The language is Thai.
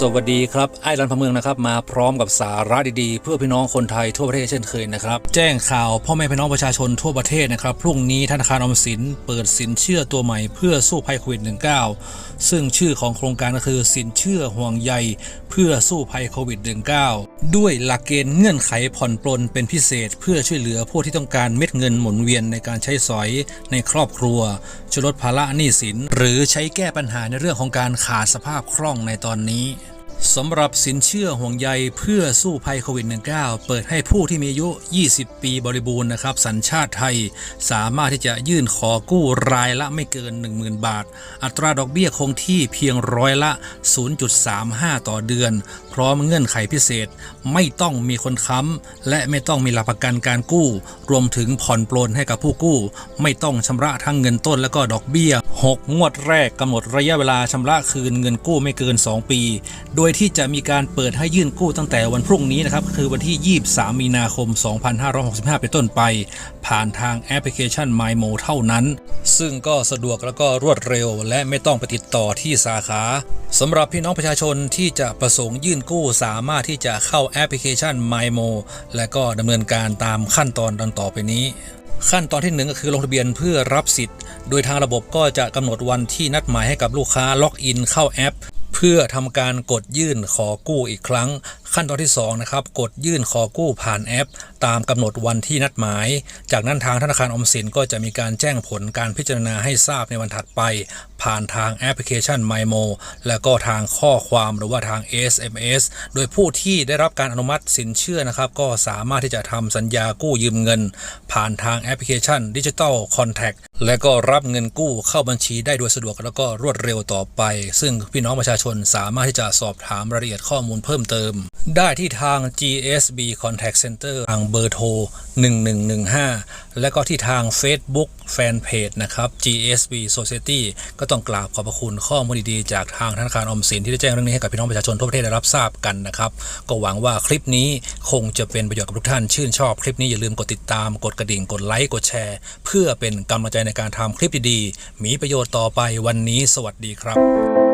สวัสดีครับไอ้รันพะเมืองนะครับมาพร้อมกับสาระดีๆ เพื่อพี่น้องคนไทยทั่วประเทศเช่นเคยนะครับแจ้งข่าวพ่อแม่พี่น้องประชาชนทั่วประเทศนะครับพรุ่งนี้ธนาคารออมสินเปิดสินเชื่อตัวใหม่เพื่อสู้ภัยโควิด -19 ซึ่งชื่อของโครงการก็คือสินเชื่อห่วงใยเพื่อสู้ภัยโควิด -19 ด้วยหลักเกณฑ์เงื่อนไขผ่อนปลนเป็นพิเศษ เพื่อช่วยเหลือผู้ที่ต้องการเม็ดเงินหมุนเวียนในการใช้สอยในครอบครัวช่วยลดภาระหนี้สิน หรือใช้แก้ปัญหาในเรื่องของการขาดสภาพคล่องในตอนนี้ สำหรับสินเชื่อห่วงใยเพื่อสู้ภัยโควิด -19 เปิดให้ผู้ที่มีอายุ 20 ปีบริบูรณ์นะครับ สัญชาติไทย สามารถที่จะยื่นขอกู้รายละไม่เกิน 10,000 บาท อัตราดอกเบี้ยคงที่เพียงร้อยละ 0.35 ต่อเดือน พร้อมเงื่อนไขพิเศษ ไม่ต้องมีคนค้ำและไม่ต้องมีหลักประกันการกู้ รวมถึงผ่อนปลนให้กับผู้กู้ ไม่ต้องชำระทั้งเงินต้นและก็ดอกเบี้ย 6 งวดแรกกำหนดระยะเวลาชำระคืนเงินกู้ไม่เกิน 2 ปี โดยที่จะมีการเปิดให้ยื่นกู้ตั้งแต่วันพรุ่งนี้นะครับคือวันที่ 23 มีนาคม 2565 เป็นต้นไป ผ่านทางแอปพลิเคชัน MyMo เท่านั้น ซึ่งก็สะดวกแล้วก็รวดเร็ว และไม่ต้องไปติดต่อที่สาขาสำหรับพี่น้องประชาชนที่จะประสงค์ยื่นกู้สามารถที่จะเข้าแอปพลิเคชัน MyMo และก็ดำเนินการตามขั้นตอนดังต่อไปนี้ ขั้นตอนที่หนึ่งก็คือลงทะเบียนเพื่อรับสิทธิ์ โดยทางระบบก็จะกำหนดวันที่นัดหมายให้กับลูกค้าล็อกอินเข้าแอป เพื่อทำการกดยื่นขอกู้อีกครั้ง ขั้นตอนที่2นะครับกดยื่นขอกู้ผ่านแอป ตามกำหนดวันที่นัดหมาย จากนั้นทางธนาคารอมสินก็จะมีการแจ้งผลการพิจารณาให้ทราบในวันถัดไป ผ่านทางแอปพลิเคชัน MyMo และก็ทางข้อความหรือว่าทาง SMS โดยผู้ที่ได้รับการอนุมัติสินเชื่อนะครับ ก็สามารถที่จะทำสัญญากู้ยืมเงิน ผ่านทางแอปพลิเคชัน Digital Contact และก็รับเงินกู้เข้าบัญชีได้โดยสะดวกแล้วก็รวดเร็วต่อไป ซึ่งพี่น้องประชาชนสามารถที่จะสอบถามรายละเอียดข้อมูลเพิ่มเติมได้ที่ทาง GSB Contact Center ทางเบอร์โทร 1115 และก็ที่ทาง Facebook Fanpage นะครับ GSB Society ก็ต้องกราบขอบพระคุณข้อมูลดีๆ จากทางธนาคารออมสินที่ได้แจ้งเรื่องนี้ให้กับพี่น้องประชาชนทั่วประเทศได้รับทราบกันนะครับ ก็หวังว่าคลิปนี้คงจะเป็นประโยชน์กับทุกท่าน ชื่นชอบคลิปนี้อย่าลืมกดติดตาม กดกระดิ่ง กดไลค์ กดแชร์ เพื่อเป็นกำลังใจในการทำคลิปดีๆ มีประโยชน์ต่อไปวันนี้ สวัสดีครับ